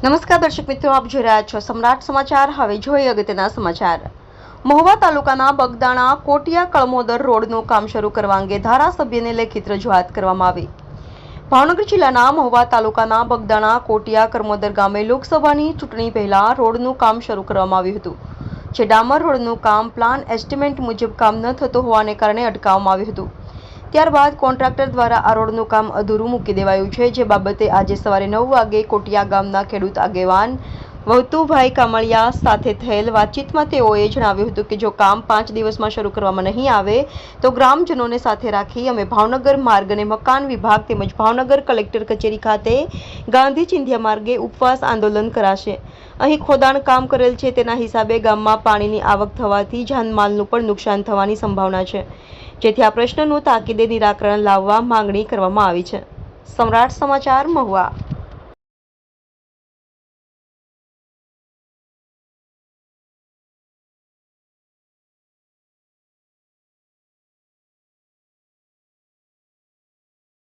નમસ્કાર દર્શક મિત્રો, આપ જોઈ રહ્યા છો સમ્રાટ સમાચાર. હવે જોઈએ અગત્યના સમાચાર. મહુવા તાલુકાના બગદાણા કોટિયા કળમોદર રોડનું કામ શરૂ કરવા અંગે ધારાસભ્યને લેખિત રજૂઆત કરવામાં આવી. ભાવનગર જિલ્લાના મહુવા તાલુકાના બગદાણા કોટિયા કરમોદર ગામે લોકસભાની ચૂંટણી પહેલા રોડનું કામ શરૂ કરવામાં આવ્યું હતું, જે ડામર રોડનું કામ પ્લાન એસ્ટિમેટ મુજબ કામ ન થતું હોવાને કારણે અટકાવવામાં આવ્યું હતું. ત્યારબાદ કોન્ટ્રાક્ટર દ્વારા આ રોડનું કામ અધૂરું મૂકી દેવાયું છે, જે બાબતે આજે સવારે નવ વાગે કોટિયા ગામના ખેડૂત આગેવાન વહતુભાઈ કામળિયા સાથે થયેલ વાતચીતમાં તેઓએ જણાવ્યું હતું કે જો કામ પાંચ દિવસમાં શરૂ કરવામાં નહીં આવે, તો ગ્રામજનોને સાથે રાખી અમે ભાવનગર માર્ગ અને મકાન વિભાગ તેમજ ભાવનગર કલેક્ટર કચેરી ખાતે ગાંધી ચિંધ્યા માર્ગે ઉપવાસ આંદોલન કરાશે. અહીં ખોદાણ કામ કરેલ છે તેના હિસાબે ગામમાં પાણીની આવક થવાથી જાનમાલનું પણ નુકસાન થવાની સંભાવના છે. જેથી આ પ્રશ્નનું તાકીદે નિરાકરણ લાવવા માંગણી કરવામાં આવી છે. સમ્રાટ સમાચાર મહુવા.